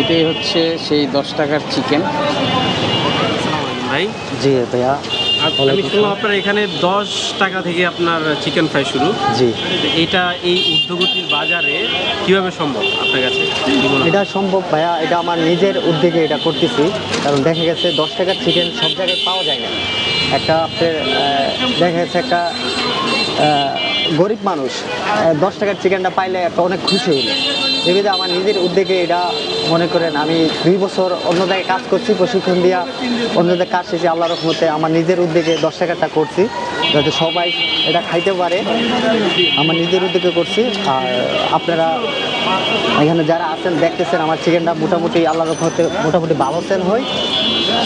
এটাই হচ্ছে সেই দশ টাকার চিকেন ভাই? জি ভাইয়া। আমি শুনলাম আপনার এখানে দশ টাকা থেকে আপনার চিকেন ফ্রাই শুরু। জি। এটা এই ঊর্ধ্বগতির বাজারে কীভাবে সম্ভব আপনার কাছে? এটা সম্ভব ভাইয়া এটা আমার নিজের উদ্যোগে এটা করতেছি। কারণ দেখা গেছে দশ টাকার চিকেন সব জায়গায় পাওয়া যায় না। একটা আপনার দেখা গেছে একটা গরিব মানুষ দশ টাকার চিকেনটা পাইলে একটা অনেক খুশি হইল। এবারে আমার নিজের উদ্যোগে এটা মনে করেন আমি দুই বছর অন্য জায়গায় কাজ করছি, প্রশিক্ষণ দিয়া অন্য জায়গায় কাজ শেষে আল্লাহ রহমতে আমার নিজের উদ্যোগে দশ টাকাটা করছি, যাতে সবাই এটা খাইতে পারে। আমার নিজের উদ্যোগে করছি, আর আপনারা এখানে যারা আছেন দেখতেছেন আমার চিকেনটা মোটামুটি আল্লাহ রহমতে মোটামুটি ভালো সেল হয়।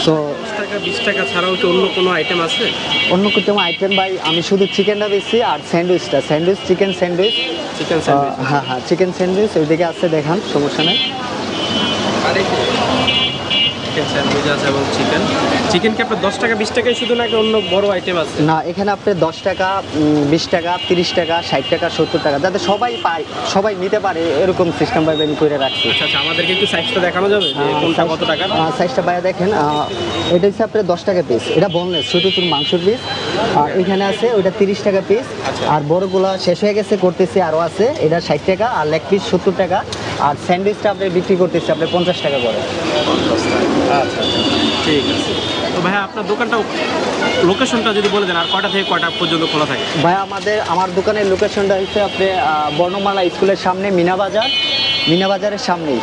সো টাকা বিশ টাকা ছাড়াও কি অন্য কোনো আইটেম আছে? অন্য কোনো আইটেম ভাই? আমি শুধু চিকেনটা দিচ্ছি আর স্যান্ডউইচটা sandwich chicken sandwich chicken sandwich হ্যাঁ হ্যাঁ চিকেন স্যান্ডউইচ ওইদিকে আছে দেখান সমস্যা নেই চিকেন স্যান্ডউইচ আছে এবং চিকেন চিকেন কি আপনার দশ টাকা বিশ টাকায় শুধু নাকি অন্য বড় আইটেম আছে? না এখানে আপনি দশ টাকা বিশ টাকা তিরিশ টাকা ষাট টাকা সত্তর টাকা যাতে সবাই পায় সবাই নিতে পারে এরকম সিস্টেম ভাবে আমি করে রাখছি। আচ্ছা আচ্ছা আমাদেরকে একটু সাইজটা দেখানো যাবে যে কোনটা কত টাকা? সাইজটা বাইরে দেখেন এটা হচ্ছে আপনার দশ টাকা পিস এটা বনলেস ছোটো ছোটো মাংসের পিস আর এখানে আছে ওইটা তিরিশ টাকা পিস আচ্ছা। আর বড়গুলা শেষ হয়ে গেছে করতেছি আরও আছে এটা ষাট টাকা আর লেগ পিস সত্তর টাকা। আর স্যান্ডউইচটা আপনি বিক্রি করতেছি আপনি পঞ্চাশ টাকা করে। আচ্ছা আচ্ছা ঠিক আছে। তো আপনার লোকেশনটা যদি বলে দেন, আর কটা থেকে কটা পর্যন্ত খোলা থাকে? আমাদের, আমার দোকানের লোকেশনটা হচ্ছে আপনি বর্ণমালা স্কুলের সামনে, মিনা বাজার। মিনা বাজারের সামনেই।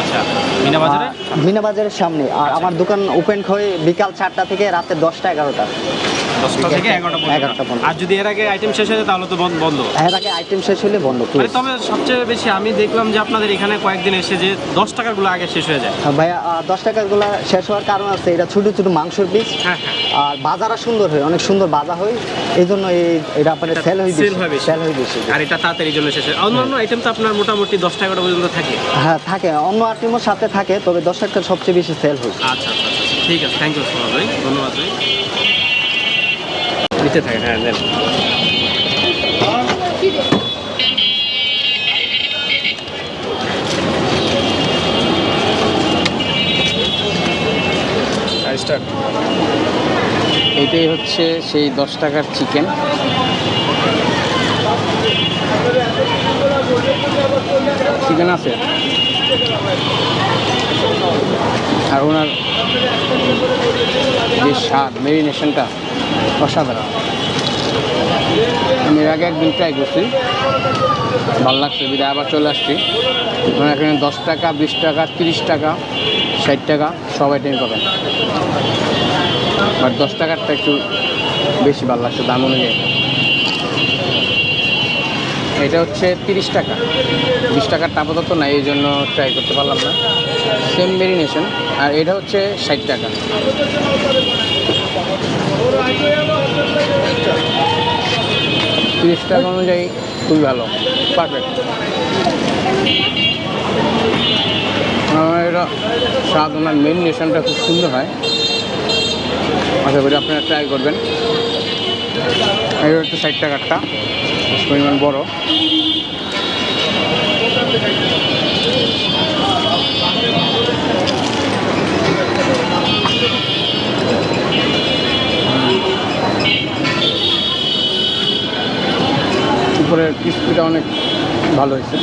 আচ্ছা মিনা বাজারে? মিনা বাজারের সামনে। আর আমার দোকান ওপেন হয় বিকাল চারটা থেকে রাতে দশটা এগারোটা। দশটা থেকে এগারোটা এগারোটা পর্যন্ত। আর যদি এর আগে আইটেম শেষ হয়ে তাহলে তো বন্ধ বন্ধ। এর আগে আইটেম শেষ হলে বন্ধ তবে সবচেয়ে বেশি আমি দেখলাম যে আপনাদের এখানে কয়েকদিন এসে যে দশ টাকাগুলো আগে শেষ হয়ে যায়। হ্যাঁ, ভাইয়া দশ টাকাগুলো শেষ হওয়ার কারণ আছে এটা ছোটো ছোটো মাংসের পিস হ্যাঁ হ্যাঁ। আর সুন্দর হয় অনেক সুন্দর বাজার হয়। এই জন্য এই এটা আপনার এটা সেল হয় হয় সেল হয় বেশি। আর এটা তাড়াতাড়ি জন্য শেষ হয় আইটেম তো আপনার মোটামুটি দশ টাকাটা পর্যন্ত থাকে। হ্যাঁ থাকে। অন্য আইটেমের সাথে থাকে তবে দশ টাকা সবচেয়ে বেশি সেল হয়। আচ্ছা আচ্ছা আচ্ছা ঠিক আছে থ্যাংক ইউ সো মাচ ভাই। ধন্যবাদ ভাই। নিতে থাকেন হ্যাঁ স্টার্ট এটাই হচ্ছে সেই দশ টাকার চিকেন চিকেন আছে? আর ওনার যে স্বাদ মেরিনেশনটা অসাধারণ। আমি এর আগে একদিন ট্রাই করছি। ভালো লাগছে, বিদায়। আবার চলে আসছি। ওনার এখানে দশ টাকা, বিশ টাকা, তিরিশ টাকা, ষাট টাকা সব আইটেম পাবেন। বাট দশ টাকারটা একটু বেশি ভালো লাগছে দাম অনুযায়ী। এটা হচ্ছে তিরিশ টাকা। বিশ টাকারটা আপাতত নাই, এই জন্য ট্রাই করতে পারলাম না। সেম মেরিনেশন আর এটা হচ্ছে ষাট টাকা। তিরিশ টাকা অনুযায়ী খুবই ভালো পারফেক্ট এটা স্বাদ ওনার মেরিনেশনটা খুব সুন্দর হয়। আশা করি আপনারা ট্রাই করবেন। এটা হচ্ছে ষাট টাকারটা। পরিমাণ বড় উপরের স্পিডটা অনেক ভালো হয়েছে।